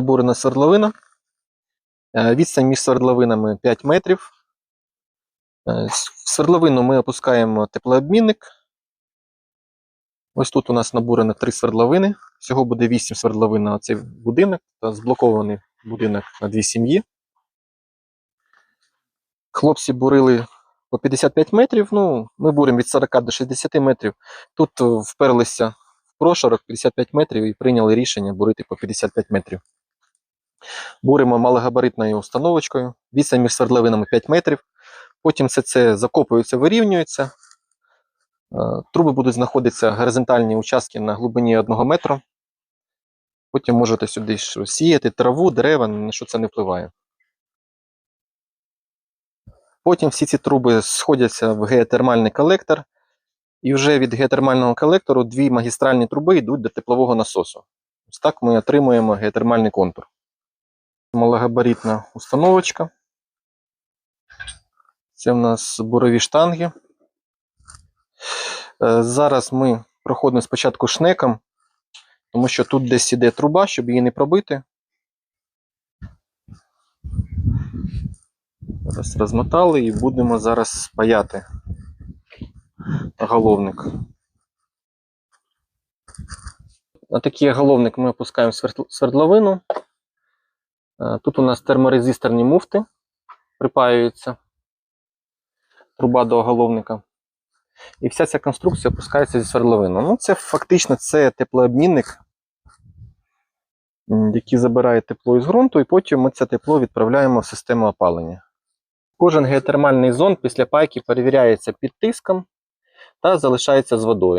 пробурена свердловина. Е, Відстань між свердловинами 5 метрів. Е, В свердловину ми опускаємо теплообмінник. Ось тут у нас набурено три свердловини. Всього буде 8 свердловин на цей будинок та зблокований будинок на дві сім'ї. Хлопці бурили по 55 метрів. Ну, ми буримо від 40 до 60 метрів. Тут е, вперлися в прошарок 55 метрів і прийняли рішення бурити по 55 метрів. Буримо малогабаритною установочкою. Відстань між свердловинами 5 метрів. Потім все це закопується, вирівнюється. Е, Труби будуть знаходитися горизонтальні участки на глибині 1 метру. Потім можете сюди сіяти траву, дерева, на що це не впливає. Потім всі ці труби сходяться в геотермальний колектор, і вже від геотермального колектору дві магістральні труби йдуть до теплового насосу. Ось так ми отримуємо геотермальний контур. Малогабаритна установочка. Це в нас бурові штанги. Е, Зараз ми проходимо спочатку шнеком, тому що тут десь іде труба, щоб її не пробити. Зараз розмотали і будемо зараз паяти головник. На такий головник ми опускаємо свердловину. Е, Тут у нас терморезисторні муфти припаюються. Труба до оголовника. І вся ця конструкція опускається зі свердловини. Ну, це фактично це теплообмінник, який забирає тепло із ґрунту, і потім ми це тепло відправляємо в систему опалення. Кожен геотермальний зон після пайки перевіряється під тиском та залишається з водою.